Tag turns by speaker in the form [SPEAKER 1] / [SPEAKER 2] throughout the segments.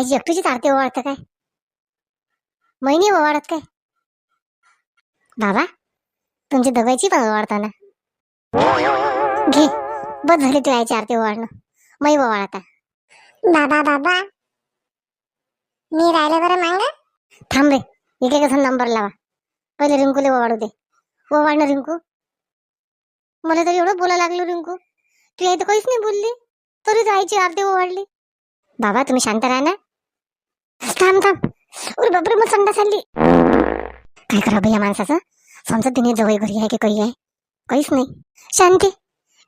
[SPEAKER 1] आईची एकटीचीच आरती ओवाळतं काय? महिनी ओवाळत काय? बाबा तुमची दगायची पण ओवाळताना. घे बस झाली तू आईची आरती ओवाळणं. मै ओवाळ आता.
[SPEAKER 2] बाबा बाबा. मी राहिले बरं मांग?
[SPEAKER 1] थांब रे एक एक नंबर लावा. पहिले रिंकूले ओवाळू दे. ओवाळ ना रिंकू? मला तर एवढं बोला लागलो रिंकू. तू आई तर काहीच नाही बोलली. तरी आईची आरती ओवाळली. बाबा तुम्ही शांत राहा ना. थांब थांब. अरे बापरे मग संडा चालली. काय करा भैया माणसाचं? समजत तिने जवळ घरी आहे की काही आहे? काहीच नाही. शांती.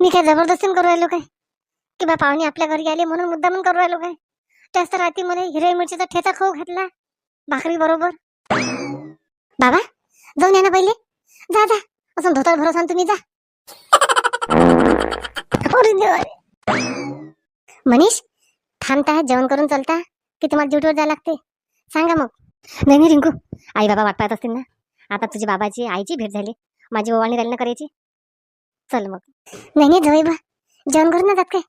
[SPEAKER 1] मी काय जबरदस्तीन करू राहिलो काय? की बा पाहुणे आपल्या घरी आले म्हणून मुद्दा म्हणून करू राहिलो काय? त्याच तर रात्री मला हिरवी मिरचीचा ठेचा खाऊ घातला. भाकरी बरोबर. बाबा जाऊन या ना पहिले. जा जा. असं धोतर भरोसा आणि तुम्ही जा. मनीष थांबता जेवण करून चलता. की तुम्हाला ड्युटीवर जायला लागते? सांगा मग. नाही नाही रिंकू. आई बाबा वाट पाहत असतील ना. आता तुझी बाबाची आईची भेट झाली. माझी ओवाळणी राहिली ना करायची? चल मग. नाही नाही जवळ बा. जेवण करून ना जात काय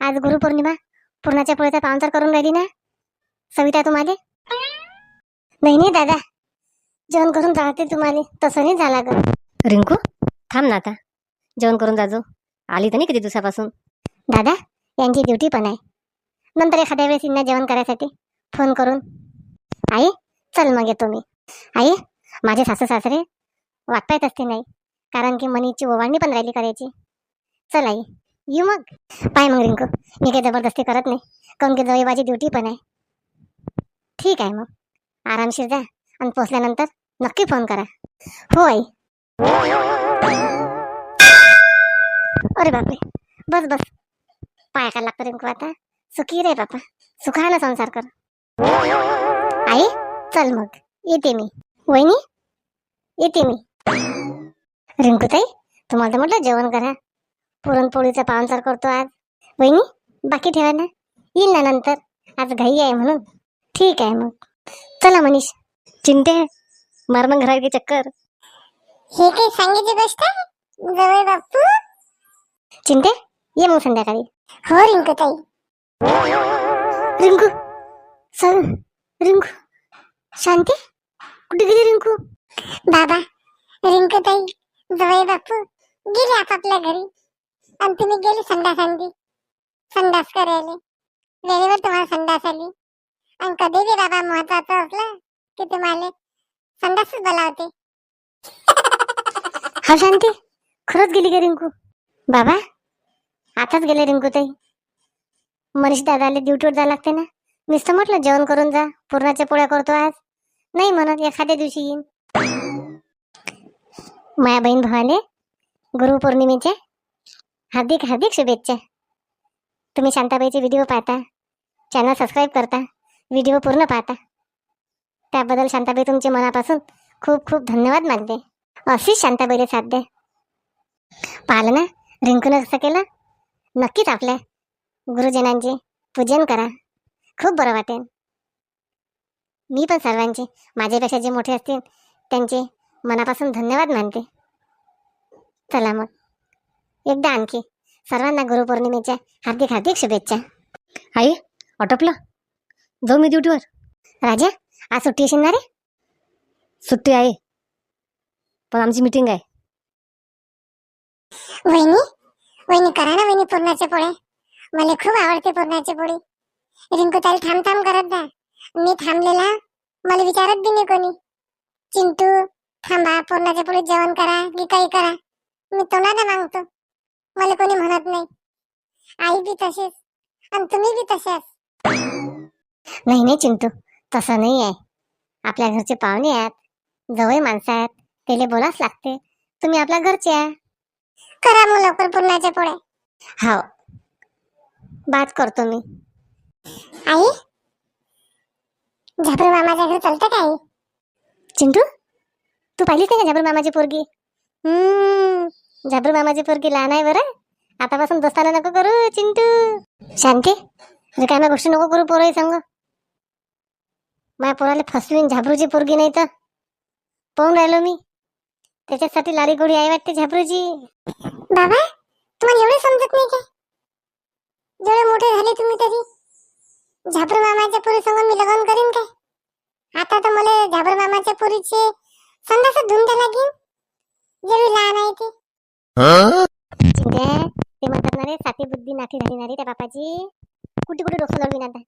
[SPEAKER 1] आज गुरुपौर्णिमा. पूर्णाच्या पोळीचा पाहुणचार करून राहिली ना? सविता तुम्हाला नाही नाही दादा. जेवण करून जाते तुम्हाला. तसं नाही झाला ग रिंकू थांब ना आता. जेवण करून जाजो आली तर नाही किती दिवसापासून? दादा यांची ड्युटी पण आहे. नंतर एखाद्या वेळेस यांना जेवण करायसाठी फोन करून आई चल मग येतो मी. आई माझे सासू सासरे वाटपायत असते नाही कारण की मनीची ओवाळणी पण राहिली करायची. चल आई येऊ मग. पाय मग रिंकू मी काही जबरदस्ती करत नाही काऊन की जवळ माझी ड्युटी पण आहे. ठीक आहे मग. आरामशीर जा आणि पोचल्यानंतर नक्की फोन करा. हो आई. अरे बापरे. बस बस. पाय काय लागतं रिंकू आता? सुखी रे बापा. सुखानं संसार कर. आई चल मग. येते मी. वहिनी येते मी. रिंकूताई तुम्हाला तर म्हटलं जेवण करा. पुरणपोळीचा पाहुणचार करतो आज. वहिनी बाकी ठेवा ना. येईल ना नंतर. आज घाई आहे म्हणून. ठीक आहे मग. चला मनीष. चिंते मार मग घरात की चक्कर.
[SPEAKER 2] हे काही सांगायची गोष्ट? आहे जवळ बापू?
[SPEAKER 1] चिंते ये मग संध्याकाळी.
[SPEAKER 2] हो रिंकू ताई
[SPEAKER 1] रिंकू सर रिंकू शांती कुठे गेली रिंकू?
[SPEAKER 2] बाबा रिंकू ताई जवळ बापू गेले आपापल्या घरी. आणि तुम्ही गेले संडास आणली संडास करायला. वेळेवर तुम्हाला संडास आली. आणि कधी बी बाबा महत्वाचं असलं की तुम्हाला संडासच बोलावते.
[SPEAKER 1] हा शांती खरंच गेली का रिंकू? बाबा आताच गेले रिंकू ताई मनीष दादाला ड्युटीवर जावं लागते ना? मीच तर म्हटलं जेवण करून जा. पुरणाच्या पोळ्या करतो आज. नाही म्हणत एखाद्या दिवशी येईन. माया बहीण भावाले गुरुपौर्णिमेच्या हार्दिक हार्दिक शुभेच्छा. तुम्ही शांताबाईचे व्हिडिओ पाहता चॅनल सबस्क्राईब करता व्हिडिओ पूर्ण पाहता. त्याबद्दल शांताबाई तुमचे मनापासून खूप खूप धन्यवाद मानते. अशीच शांताबाईला साथ द्या. पाहिलं ना? रिंकूनं कसं केलं? नक्कीच आपल्या गुरुजनांचे पूजन करा. खूप बरं वाटेल. मी पण सर्वांचे माझ्यापेक्षा जे मोठे असतील त्यांचे मनापासून धन्यवाद मानते. चला मग. एकदा आणखी सर्वांना गुरुपौर्णिमेच्या हार्दिक हार्दिक शुभेच्छा. आई आटोपलं? जाऊ मी ड्युटीवर राजा आज सुट्टी असेल ना रे सुट्टी आहे. पण आमची मीटिंग आहे.
[SPEAKER 2] वहिनी वहिनी करा ना वहिनी पूर्णाचे पोळे मला खूप आवडते पूर्णाचे पोळी रिंकू ताई थांब थांब करत जा. मी थांबलेला मला विचारत बी नाही कोणी. चिंटू थांबा पूर्णाच्या पोळीत जेवण करा की काही करा. मी तोंडाने मागतो. मला कोणी म्हणत नाही. आई बी तशीच आणि तुम्ही बी तसेच
[SPEAKER 1] नाही नाही चिंटू तसं नाही आहे. आपल्या घरचे पाहुणे आहेत जवळ माणसं आहेत त्याला बोलाच लागते. तुम्ही आपल्या घरचे आहे.
[SPEAKER 2] करा मग लवकर पूर्णाचे पोळे
[SPEAKER 1] हो बात करतो मी.
[SPEAKER 2] आई? झापरू मामाच्या घरी का आई?
[SPEAKER 1] चिंटू? तू पाहिलीस नाही का झाबरू मामाची पोरगी? हम्म झाबरू मामाची पोरगी लहान आहे बरं. आतापासून दोस्ताना नको करू चिंटू. शांती रिकाम्या गोष्टी नको करू पोरही सांग. माझ्या पोराला फसवीन झाबरूची पोरगी नाही तर. पाहून राहिलो मी. त्याच्यासाठी लारी गोडी आहे वाटते झाबरूची
[SPEAKER 2] बाबा तुम्हाला एवढे समजत नाही का जेवढे मोठे झाले तुम्ही तरी? झाबर मामाच्या पोरी संग मी लग्न करीन काय? आता तर मला झाबर मामाच्या पुरीचे संडास धुंद लागेल जेवढी लहान आहे ती.
[SPEAKER 1] ते म्हणतात ना रे साती बुद्धी नाठी झाली ना रे त्या बापाची. कुठे कुठे डोकं लढवीन आता?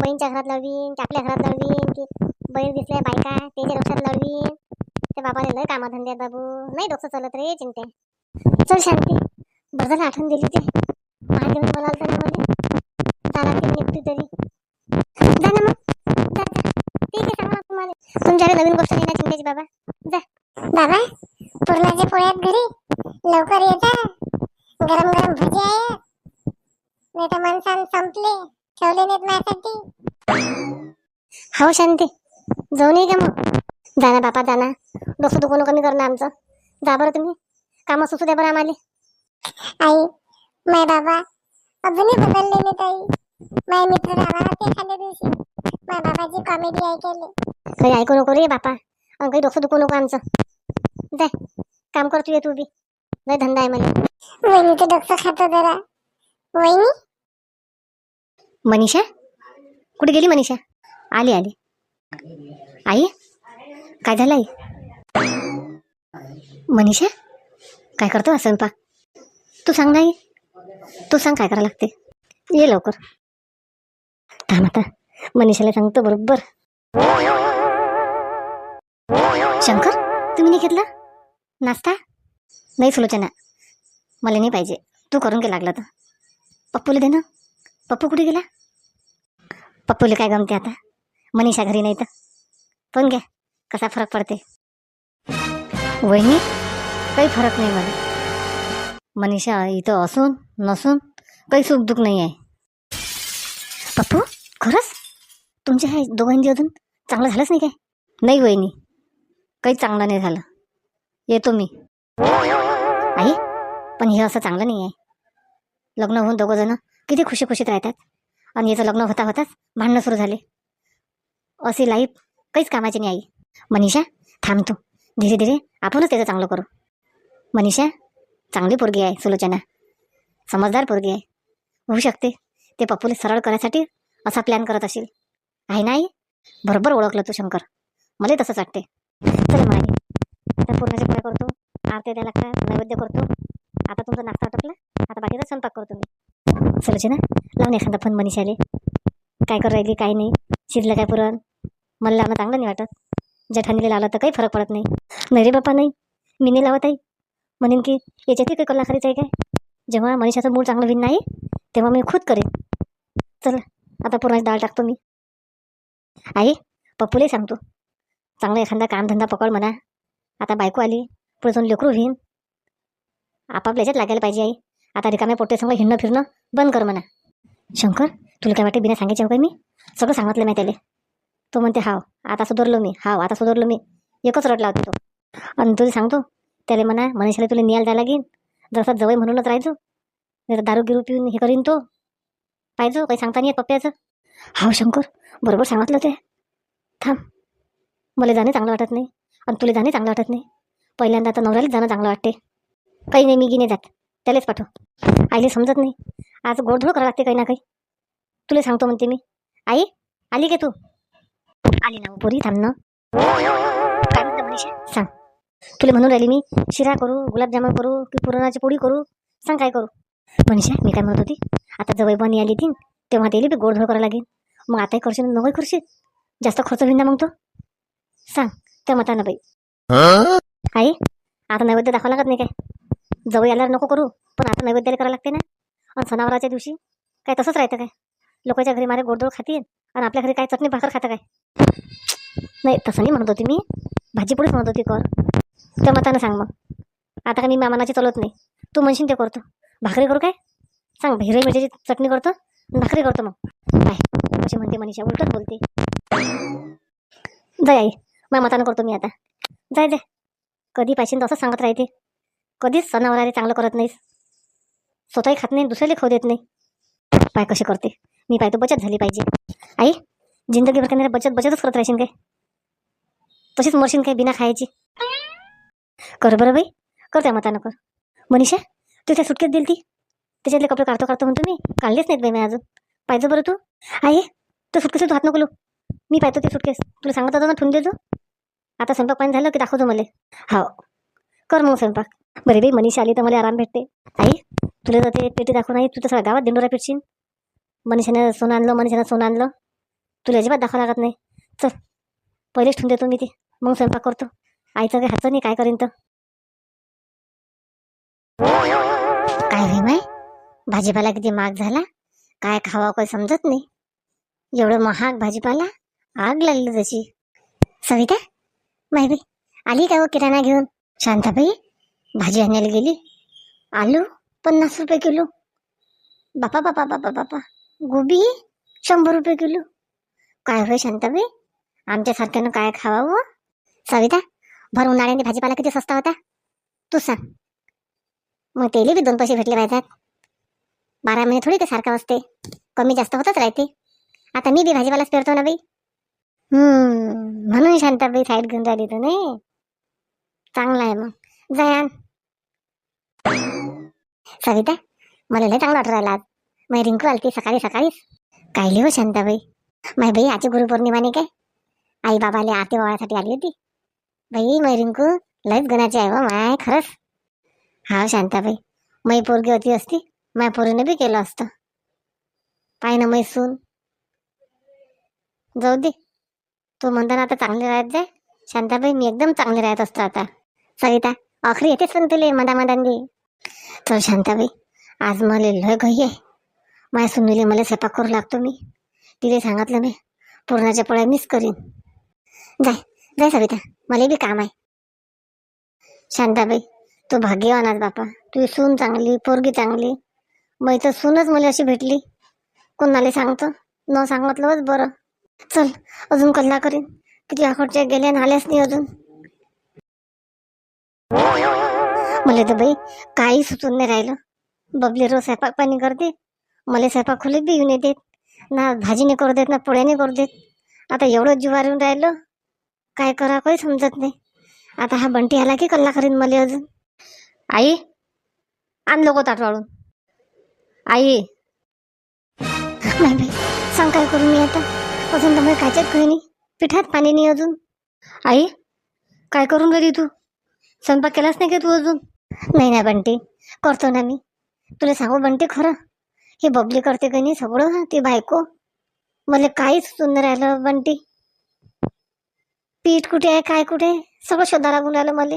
[SPEAKER 1] बहीणच्या घरात लढवीन आपल्या घरात लढवीन की बहीण दिसल्या बायका त्याच्या डोक्यात लढवीन त्या बाबाने लय कामाधंद्यात बाबू. नाही डोकं चालत रे चिंते चल शांती. बरं आठवण दिली ते. महादेव बोलाल तर जा कुठे तरी. जा ना मग. जा जा. ठीक आहे सांगा तुम्हाला. तुमच्याकडे नवीन गोष्ट नाही चिंट्याची बाबा.
[SPEAKER 2] बाबा पुरणाच्या पोळ्यात घरी. लवकर येता गरम गरम भजी आहे. नाही तर माणसानं संपले. ठेवले नाहीत माझ्यासाठी.
[SPEAKER 1] हो शांती. जाऊन ये का मग? जा ना बापा जा ना. डोकं दुखणं कमी करणं आमचं. जा बरं तुम्ही. कामं सुचू द्या बरं आम्हाला.
[SPEAKER 2] आई माय बाबा. अजूनही बदलले नाहीत आई. माय मित्र राहणार ते एखाद्या दिवशी. माय बाबाची कॉमेडी ऐकले
[SPEAKER 1] काही ऐकू नको रे बापा. अन काही डोकं दुखू नको आमचं. जाय काम कर तू ये तू बी. लय धंदा आहे मला
[SPEAKER 2] वहिनी ते डोकं खातो जरा. वहिनी?
[SPEAKER 1] मनीषा? कुठे गेली मनीषा? आली आली. आई काय झालं आई? मनीषा काय करतो हा स्वयंपाक? तू सांग नाही तू सांग काय करावं लागते. ये लवकर. थांब आता. मनीषाला सांगतो बरोबर. शंकर तुम्ही नाही घेतला? नाश्ता? नाही सुलोचना मला नाही पाहिजे. तू करून घे लागला तर. पप्पूला दे ना. पप्पू कुठे गेला? पप्पूला काय गमते आता? मनीषा घरी नाही तर. पण घ्या कसा फरक पडते. वहिनी काही फरक नाही मला. मनीषा इथं असून नसून काही सुखदुख नाही आहे. पप्पू तुमच्या ह्या दोघांची अजून? चांगलं झालंच नाही काय? नाही वहिनी. काही चांगलं नाही झालं. येतो मी. आई पण हे असं चांगलं नाही आहे. लग्न होऊन दोघं जण किती खुशी खुशीत राहतात. आणि याचं लग्न होता होताच भांडणं सुरू झाले. अशी लाईफ काहीच कामाची नाही आई. मनीषा थांब तू. धीरे धीरे आपणच त्याचं चांगलं करू. मनीषा चांगली पोरगी आहे सुलोचना. समजदार पोरगी आहे. होऊ शकते. ते पप्पूला सरळ करायसाठी असा प्लॅन करत असेल. आहे ना बरोबर ओळखलं तू शंकर. मला तसंच वाटते चल मग आता पूर्णाच्या पोळ्या करतो आरती द्यायला लागतात नैवेद्य करतो. आता तुमचा नाश्ता आटपला आता बाकीचा स्वयंपाक करतो मी सुलोचना लावून एखादा फोन मनीषाले. काय करू राहिली काय नाही. शिजलं काय पुरण? मला लावणं चांगलं नाही वाटत. जठानीला लावलं तर काही फरक पडत नाही. नाही रे बाप्पा नाही. मी नाही लावत आहे. म्हणेन की याच्यातही काही कलाकारीच आहे काय? जेव्हा मनीषाचं मूळ चांगलं विन नाही तेव्हा मी खुद करेन. चल आता पुरणाची डाळ टाकतो मी. आई पप्पूलाही सांगतो. चांगला एखादा कामधंदा पकड म्हणा. आता बायको आली पुढे जाऊन लेकरू होईन. आपापल्या याच्यात लागायला पाहिजे आई. आता रिकाम्या पोट्यासमोर हिंडणं फिरणं बंद कर म्हणा. शंकर तुला काय वाटते बिना सांगायचे हो काय मी? सगळं सांगितलं मी त्याला. तो म्हणते हाव आता सुधारलो मी. हाव आता सुधारलो मी. एकच रट लावते तो. आणि तुला सांगतो त्याला म्हणा मनीषाला तुला न्यायला द्यायला लागेल. जसं जवळ म्हणूनच राहायचो. नाही तर दारू गिरू पिऊन हे करीन तो. पाहिजो हो, काही सांगता नाही येत पप्प्याचं. हाव शंकर बरोबर सांगितलं ते. थांब. मला जाणे चांगलं वाटत नाही आणि तुला जाणे चांगलं वाटत नाही. पहिल्यांदा तर नवऱ्यालाच जाणं चांगलं वाटते. काही नाही मी गिने जात. त्यालाच पाठव. आईला समजत नाही. आज गोडधोड करावं लागते काही ना काही. तुला सांगतो म्हणते मी. आई आली का तू? आली ना पोरी थांब ना. काय मनीषा? सांग. तुला म्हणून राहिली मी शिरा करू गुलाबजामुन करू की पुरणाची पोळी करू? सांग काय करू? मनीषा मी काय म्हणत होती? आता जवळ बनी आली ती तेव्हा त्याला बी गोडधोड करावं लागेल. मग आताही करशील नवही करशील? जास्त खर्च होईन ना मग तो? सांग त्या मतानं बाई. आई आता नैवेद्य दाखवा लागत नाही काय? जवळ यायला नको करू पण आता नैवेद्याला करावं लागते ना? आणि सणावराच्या दिवशी काय तसंच राहतं काय? लोकांच्या घरी मारे गोडधोड खातील आणि आपल्या घरी काय चटणी भाकर खातं काय? नाही तसं नाही म्हणत होती मी. भाजी म्हणत होती कर. त्या मतानं सांग मग. आता का मी मामानाची चलत नाही. तू म्हणशील ते करतो. भाकरी करू काय? सांग हिरवी मिरच्याची चटणी करतो. भाकरी करतो मग. काय अशी म्हणते मनीषा उलटच बोलते. जाय आई. माझ्या मतानं करतो मी आता. जाय जाय. कधी पाहिजे तसंच सांगत राहते. कधीच सणावाराले चांगलं करत नाहीस. स्वतःही खात नाही दुसऱ्याला खाऊ देत नाही. पाय कसे करते. मी पाय तो बचत झाली पाहिजे. आई जिंदगीभर काही बचत बचतच करत राहशील काय? तशीच मरशील काय बिना खायची? कर बरं बाई. कर त्या मतानं कर. मनीषा तू त्या सुटकेत दिली ती त्याच्यातले कपडे काढतो काढतो म्हणतो मी काढलेच नाहीत बाई मी अजून. पाहिजे बरं तू. आहे तो सुटकेस तू हात नको लू. मी पाहतो ते सुटकेस तुला सांगत होतो ना ठेवून देतो आता स्वयंपाक पाणी झालं की दाखवतो मला. हो कर मग स्वयंपाक. बरे बाई मनीषा आली तर मला आराम भेटते. आई तुला तर ते पेटी दाखवून आई तू तर सगळ्या गावात दिंडोरा पेटशील. मनीषानं सोनं आणलं मनीषानं सोनं आणलं. तुला अजिबात दाखवा लागत नाही. चल पहिलेच ठेवून देतो मी ते. मग स्वयंपाक करतो. आईचं काही हातचं नाही काय करीन तर. काय होई माय भाजीपाला किती महाग झाला? काय खावा काही समजत नाही. एवढं महाग भाजीपाला? आग लागली तशी. सविता माहिती आली का हो किराणा घेऊन? शांताबाई भाजी आणायला गेली. आलू पन्नास रुपये किलो. बापा बापा बापा बापा. गोबी शंभर रुपये किलो. काय होय शांताबाई? आमच्यासारख्यानं काय खावावं हो? सविता भर उन्हाळ्याने भाजीपाला किती स्वस्त होता? तू सांग. मग तेले बी दोन पैसे भेटले पाहिजेत बारा महिने थोडी ते सारखं असते. कमी जास्त होतच राहते. आता मी बी भाजीपालाच पेरतो ना बाई. हम्म म्हणून शांताबाई साईड घेऊन राहिली तर नाही. चांगला आहे मग. जाय सविता मला लय चांगला वाटू राहिला आज. मै रिंकू आलती सकाळी सकाळीच. काय लिहो शांताबाई? माय बाई आजची गुरुपौर्णिमाने काय? आई बाबाले आते वाळासाठी आली होती. बाई मै रिंकू लयच गणाची आहे हो माय खरंच. हा शांताबाई. मै पोरगी होती असती. माय पोरीनं बी केलं असतं. पाय ना मै सून जाऊ दे. तू म्हणताना आता चांगले राहत जाय. शांताबाई मी एकदम चांगले राहत असतो आता. सविता आखरी येतेच पण तुले मधा मधांनी तर शांताबाई आज मला लय घाई आहे. माझ्या सुनीले मला स्वयंपाक करू लागतो मी. तिले सांगितलं मी पूर्णाच्या पोळ्या मिस करीन. जाय जाय सविता मला बी काम आहे. शांताबाई तू भाग्यवान आज बापा. तू सून चांगली पोरगी चांगली. मग तर सूनच मला अशी भेटली. कोणाला सांगतो. न सांगितलंच बरं. चल अजून कल्ला करीन. किती आखोडच्या गेल्या आल्याच नाही अजून. मला तर बाई काही सुचून नाही राहिलं. बबली रोज स्वयंपाक पाणी करते. मला स्वयंपाक खोलीत बी येऊन देत ना भाजीने करू देत ना पोळ्याने करू देत. आता एवढं जुवार येऊन राहिलं. काय करा काही समजत नाही. आता हा बंटी आला की कल्ला करीन मला अजून. आई आण लोक ताट वाळून. आई. नाही बाई सांग काय करू मी आता. अजून तर मला कायच्यात काही नाही. पिठात पाणी नाही अजून. आई काय करून राहिली तू? स्वयंपाक केलाच नाही का तू अजून? नाही नाही बंटी करतो ना मी. तुला सांगू बंटी खरं? हे बबली करते का नाही सगळं ती बायको. मला काहीच नाही राहिलं बंटी. पीठ कुठे आहे काय कुठे आहे? सगळं शोधा लागून राहिलं मला.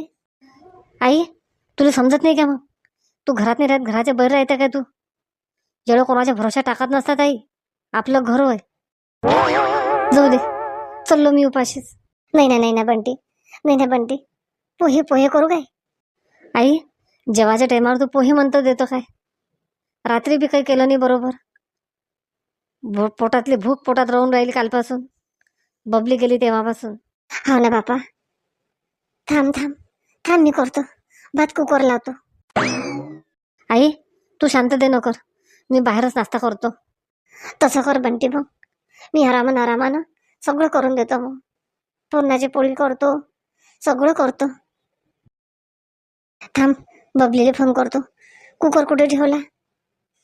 [SPEAKER 1] आई तुला समजत नाही का मग? तू घरात नाही राहत घराच्या बाहेर राहते का तू? जेवढं कोणाच्या भरोशा टाकत नसतात आई आपलं घर होय. जाऊ दे. चललो मी उपाशीच. नाही नाही नाही ना बंटी. नाही ना बंटी. पोहे पोहे करू काय? आई जेवाच्या टायमावर तू पोहे म्हणतो देतो काय? रात्री बी काही केलं नाही बरोबर. भो पोटातली भूक पोटात राहून राहिली कालपासून. बबली गेली तेव्हापासून. हो ना बापा. थांब थांब. थांब मी करतो. भात कुकर लावतो. आई तू शांत दे न कर. मी बाहेरच नाश्ता करतो. तसं कर बंटी मग मी हरामान आरामानं सगळं करून देतो मग पुरणाची पोळी करतो. सगळं करतो. थांब बबलीला फोन करतो. कुकर कुठे ठेवला?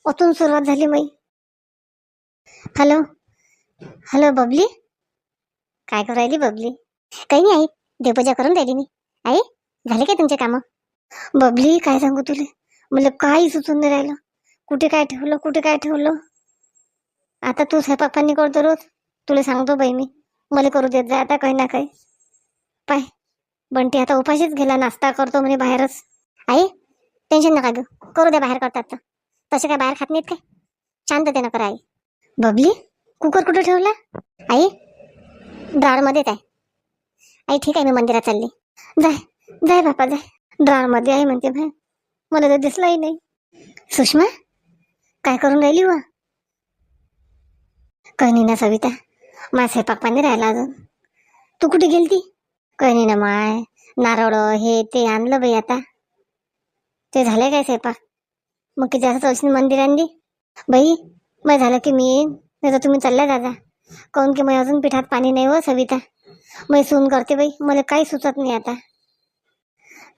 [SPEAKER 1] अतून सुरुवात झाली माई हॅलो? हॅलो बबली? काय करू राहिली बबली? काही नाही आई देवपूजा करून राहिली मी. आई झाले काय तुमचे कामं? बबली काय सांगू तुले? मला काही सुचून नाही राहिलं. कुठे काय ठेवलं कुठे काय ठेवलं? आता तू स्वयंपाक करतो रोज. तुला सांगतो बाई मी. मला करू देत जा आता काही ना काही. पाय. बंटी आता उपाशीच गेला नाश्ता करतो म्हणे बाहेरच. आई टेन्शन नका घेऊ. करू द्या बाहेर करतात तर. तसे काय बाहेर खात नाहीत काय? शांततेनं करा आई. बबली कुकर कुठे ठेवला? आई ड्रॉवरमध्येच आहे आई ठीक आहे मी मंदिरात चालली. जाय जाय बापा जाय. ड्रॉवरमध्ये आहे म्हणते भाई मला तर दिसलाही नाही. सुषमा काय करून राहिली व? काही नाही ना सविता माझा स्वयंपाक पाणी राहिला अजून. तू कुठे गेलती? काही नाही ना माय नारळ हे ते आणलं बाई आता. ते झालंय काय स्वयंपाक? मग किती असं चौशीन मंदिर आणली? बाई मग झालं की मी येईन. नाही तर तुम्ही चालल्या दादा काऊन की मग अजून पिठात पाणी नाही व सविता. मग सून करते बाई मला काही सुचत नाही आता.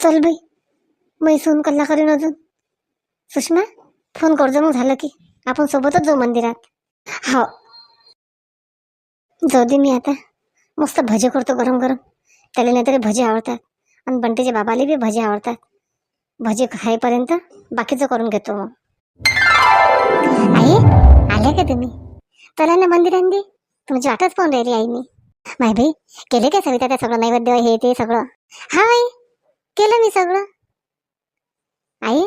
[SPEAKER 1] चल बाई मी सून कल्ला करीन अजून. सुषमा? फोन करजो मग झालं की. आपण सोबतच जाऊ मंदिरात. हो. जाऊ दे मी आता. मस्त भजे करतो गरम गरम. त्याला नाहीतरी भजे आवडतात. आणि बंटीच्या बाबाला बी भजे आवडतात. भजे खाईपर्यंत बाकीचं करून घेतो मग. आई आले का तुम्ही? चला ना मंदिरांनी. तुमची वाटच पाहून राहिली आई मी. माय भाई केले काय सविता त्या सगळं नैवेद्य हे ते सगळं? हा आई केलं मी सगळं. आई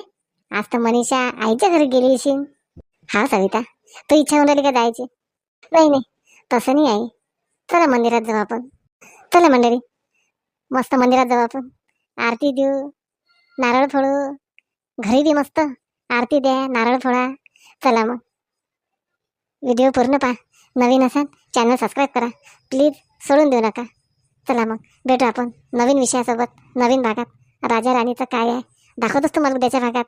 [SPEAKER 1] आज तर मनीषा आईच्या घरी गेली असेल. हा सविता तू इच्छा होऊन राहिली का जायची? नाही नाही तसं नाही आई. चला मंदिरात जाऊ आपण. चला मंडळी मस्त मंदिरात जाऊ आपण. आरती देऊ. नारळ फोडू. घरी दे मस्त. आरती द्या नारळ फोडा. चला मग. व्हिडिओ पूर्ण पहा. नवीन असाल चॅनल सबस्क्राईब करा. प्लीज सोडून देऊ नका. चला मग. भेटू आपण नवीन विषयासोबत नवीन भागात. राजा राणीचं काय आहे? दाखवतोच तुम्हाला उद्याच्या भागात.